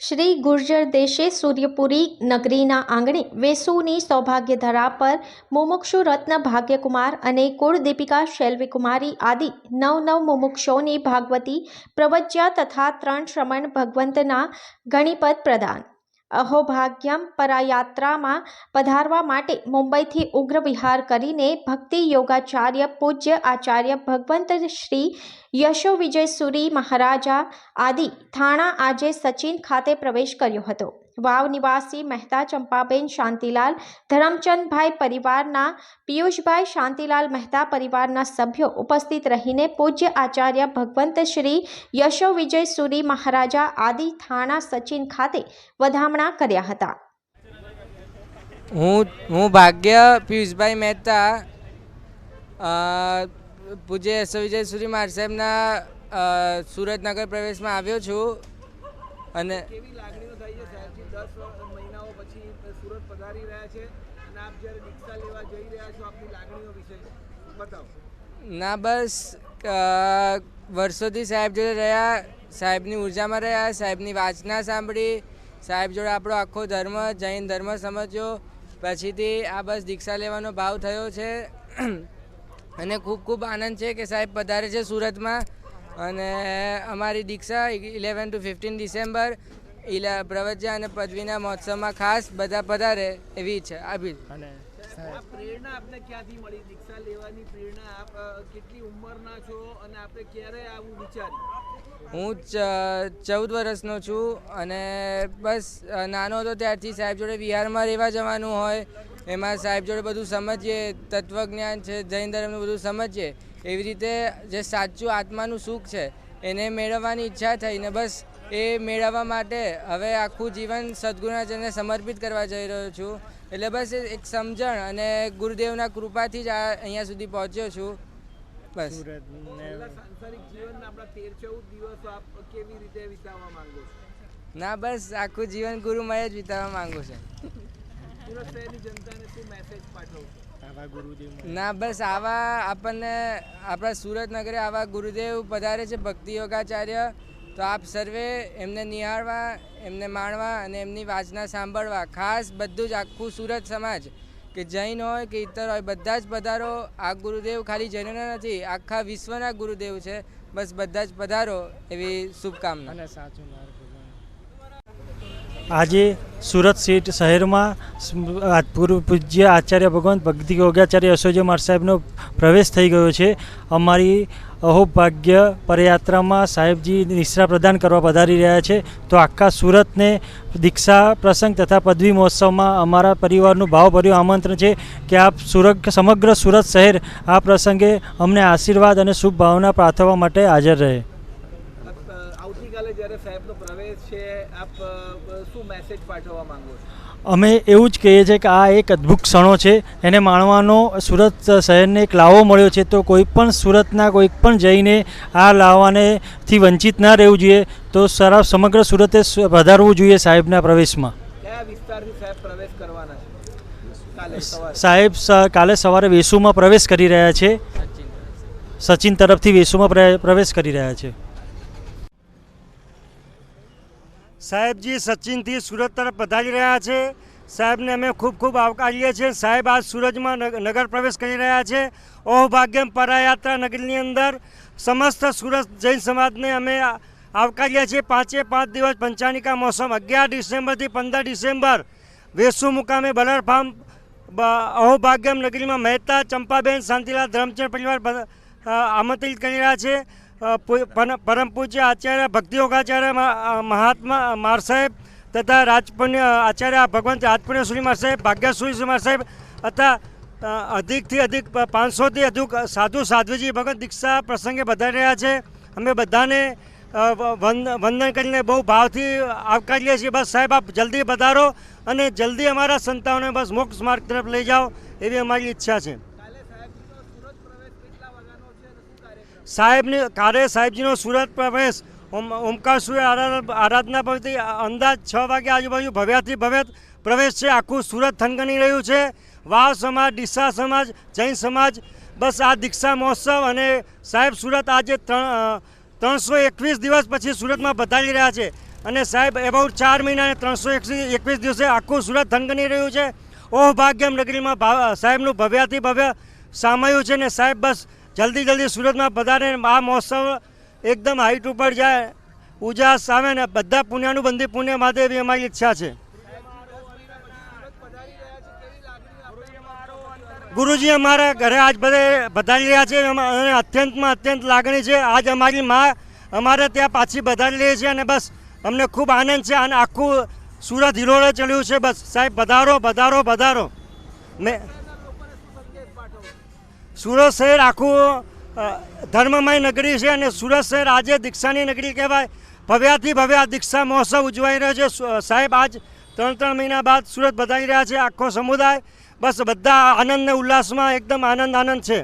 શ્રી ગુર્જર દેશે સૂર્યપુરી નગરીના આંગણે વેસુની સૌભાગ્ય ધરા પર મુમુક્ષુ રત્ન ભાગ્યકુમાર અને કુળદીપિકા શૈલ્વીકુમારી આદિ નવ નવ મુમુક્ષોની ભાગવતી પ્રવજ્યા તથા ત્રણ શ્રમણ ભગવંતના ગણિપદ પ્રદાન. અહોભાગ્યમ પરાયાત્રામાં પધારવા માટે મુંબઈથી ઉગ્ર વિહાર કરીને ભક્તિ યોગાચાર્ય પૂજ્ય આચાર્ય ભગવંત શ્રી યશો વિજય સુરી મહારાજા આદિ થાણા આજે સચિન ખાતે પ્રવેશ કર્યો હતો. વાવ નિવાસી મહેતા ચંપાબેન શાંતિલાલ, ધરમચંદભાઈ પરિવારના, પિયુષભાઈ શાંતિલાલ મહેતા પરિવારના સભ્યો ઉપસ્થિત રહીને પૂજ્ય આચાર્ય ભગવંત શ્રી યશો વિજય સુરી મહારાજા આદિ થાણા સચિન ખાતે વધામણા કર્યા હતા. હું હું ભાગ્ય પિયુષભાઈ મહેતા પૂજ્ય યશો વિજય સુરી મહારાજ સાહેબના સુરતનગર પ્રવેશમાં આવ્યો છું. અને કેવી લાગણીઓ થઈ છે સાહેબજી દસ મહિનાઓ પછી સુરત પધારી રહ્યા છે અને આપ જ્યારે દીક્ષા લેવા જઈ રહ્યા છો, આપની લાગણીઓ વિશે બતાવો. ના, બસ વર્ષોથી સાહેબ જોડે રહ્યા, સાહેબની ઉર્જામાં રહ્યા, સાહેબની વાંચના સાંભળી, સાહેબ જોડે આપણો આખો ધર્મ, જૈન ધર્મ સમજ્યો, પછીથી આ બસ દીક્ષા લેવાનો ભાવ થયો છે. અને ખૂબ ખૂબ આનંદ છે કે સાહેબ પધારે છે સુરતમાં. અને અમારી દીક્ષા ઇલેવન ટુ ફિફ્ટીન ડિસેમ્બર ઇલા પ્રવચા અને પદવીના મહોત્સવમાં ખાસ બધા પધારે એવી છે. આભી આ પ્રેરણા આપને ક્યાંથી મળી? દીક્ષા લેવાની પ્રેરણા આપ કેટલી ઉંમરના છો અને આપે ક્યારે આવું વિચાર્યું? હું ચ- ચૌદ વર્ષનો છું અને બસ નાનો હતો ત્યારથી સાહેબ જોડે વિહારમાં રહેવા જવાનું હોય એમાં સાહેબ જોડે બધું સમજીએ તત્વજ્ઞાન છે જૈન ધર્મનું બધું સમજીએ એવી રીતે જે સાચું આત્માનું સુખ છે એને મેળવવાની ઈચ્છા થઈને બસ એ મેળવવા માટે હવે આખું જીવન સદગુણાજનને સમર્પિત કરવા જઈ રહ્યો છું. એટલે બસ એક સમજણ અને ગુરુદેવના કૃપાથી જ આ અહીંયા સુધી પહોંચ્યો છું. બસ. છેલ્લા સાંસારિક જીવનના આપણા તેર ચૌદ દિવસો આપ કેવી રીતે વિતાવવા માંગો છો? ના બસ આખું જીવન ગુરુમય જ વિતાવવા માંગુ છું. ના બસ આવા આપણને આપણા સુરત નગરે આવા ગુરુદેવ પધારે છે ભક્તિ યોગાચાર્ય. તો આપ સર્વે એમને નિહાળવા એમને માણવા અને એમની વાંચના સાંભળવા ખાસ બધું જ આખું સુરત સમાજ કે જૈન હોય કે ઇતર હોય બધા જ પધારો આ ગુરુદેવ ખાલી જૈનોના નથી આખા વિશ્વના ગુરુદેવ છે. બસ બધા જ પધારો એવી શુભકામના. આજે સુરત સીટ શહેરમાં પૂર્વ પૂજ્ય આચાર્ય ભગવાન ભક્તિ યોગાચાર્ય યશોજી માર સાહેબનો પ્રવેશ થઈ ગયો છે. અમારી અહોભાગ્ય પદયાત્રામાં સાહેબજી નિશ્રા પ્રદાન કરવા પધારી રહ્યા છે. તો આખા સુરતને દીક્ષા પ્રસંગ તથા પદવી મહોત્સવમાં અમારા પરિવારનું ભાવભર્યું આમંત્રણ છે કે આપ સુરત સમગ્ર સુરત શહેર આ પ્રસંગે અમને આશીર્વાદ અને શુભ ભાવના પાઠવવા માટે હાજર રહે. આવતીકાલે જ્યારે સાહેબનો પ્રવેશ છે, આપ શું મેસેજ પાઠવવા માંગો છો? અમે એવું જ કહીએ છીએ કે આ એક અદ્ભુત ક્ષણો છે. એને માણવાનો સુરત શહેરને એક લાવો મળ્યો છે. તો કોઈ પણ સુરતના કોઈ પણ જઈને આ લાવવાને થી વંચિત ના રહેવું જોઈએ. તો સારા સમગ્ર સુરતે વધારવું જોઈએ સાહેબના પ્રવેશમાં. સાહેબ કાલે સવારે. વેસુમાં પ્રવેશ કરી રહ્યા છે. સચિન તરફથી વેસુમાં પ્ર- પ્રવેશ કરી રહ્યા છે. સાહેબજી સચિનથી સુરત તરફ પધારી રહ્યા છે. સાહેબને અમે ખૂબ ખૂબ આવકારીએ છીએ. સાહેબ આજ સુરજમાં નગ- નગર પ્રવેશ કરી રહ્યા છે. ઓહભાગ્યમ પરાયાત્રા નગરની અંદર સમસ્ત સુરત જૈન સમાજને અમે આવકારીએ છીએ. પાંચે પાંચ દિવસ પંચાનિકા મોસમ અગિયાર ડિસેમ્બરથી પંદર ડિસેમ્બર વેસુ મુકામે બલર ફાર્મ અહોભાગ્યમ નગરીમાં મહેતા ચંપાબેન શાંતિલાલ ધરમચંદ પરિવાર આમંત્રિત કરી રહ્યા છે. પરમ પૂજ્ય આચાર્ય ભક્તિ યોગાચાર્ય મહાત્મા માર સાહેબ તથા રાજપુણ્ય આચાર્ય ભગવંત રાજપુણ્ય સુરી માર સાહેબ, ભાગ્યશ્રી માર સાહેબ તથા અધિકથી અધિક પાંચસોથી અધિક સાધુ, સાધ્વીજી ભગત દીક્ષા પ્રસંગે વધારી રહ્યા છે. અમે બધાને વંદન કરીને બહુ ભાવથી આવકારીએ છીએ. બસ સાહેબ, આપ જલ્દી પધારો અને જલ્દી અમારા સંતાનોને બસ મોક્ષ માર્ગ તરફ લઈ જાઓ એવી અમારી ઈચ્છા છે કાલે સાહેબનો સુરત પ્રવેશ કેટલા વાગ્યાનો છે અને શું કાર્યક્રમ સાહેબની કારે સાહેબજીનો સુરત પ્રવેશ, ઓમ, ઓમકાર સૂર્ય આરાધના પરથી અંદાજ છ વાગે આજુબાજુ ભવ્યાથી ભવ્ય પ્રવેશ છે. આખું સુરત થનગની રહ્યું છે. વાવ સમાજ, ડીસા સમાજ, જૈન સમાજ, બસ આ દીક્ષા મહોત્સવ અને સાહેબ સુરત આજે ત્રણ ત્રણસો એકવીસ દિવસ પછી સુરતમાં બતાવી રહ્યા છે. અને સાહેબ, એબાઉટ ચાર મહિના અને ત્રણસો એકવીસ દિવસે આખું સુરત થનગની રહ્યું છે. ઓહ ભાગ્યમ નગરીમાં સાહેબનું ભવ્યાથી ભવ્ય સામાયું છે ને સાહેબ, બસ જલ્દી જલ્દી સુરતમાં પધારે આ મહોત્સવ એકદમ હાઈટ ઉપર જાય. ઉજાસ આવે ને બધા પુણ્યાનું બંધી પુણ્ય માટે એવી અમારી ઈચ્છા છે. ગુરુજી અમારા ઘરે આજ બધે પધારી રહ્યા છે અને અત્યંતમાં અત્યંત લાગણી છે. આજ અમારી મા અમારે ત્યાં પાછી પધારી રહી છે અને બસ અમને ખૂબ આનંદ છે અને આખું સુરત હિરોળે ચડ્યું છે. બસ સાહેબ પધારો પધારો પધારો મેં સુરત શહેર આખું ધર્મમય નગરી છે અને સુરત શહેર આજે દીક્ષાની નગરી કહેવાય. ભવ્યાથી ભવ્ય આ દીક્ષા મહોત્સવ ઉજવાઈ રહ્યો છે. સાહેબ આજ ત્રણ ત્રણ મહિના બાદ સુરત બધાઈ રહ્યા છે આખો સમુદાય. બસ બધા આનંદ ને ઉલ્લાસમાં એકદમ આનંદ આનંદ છે.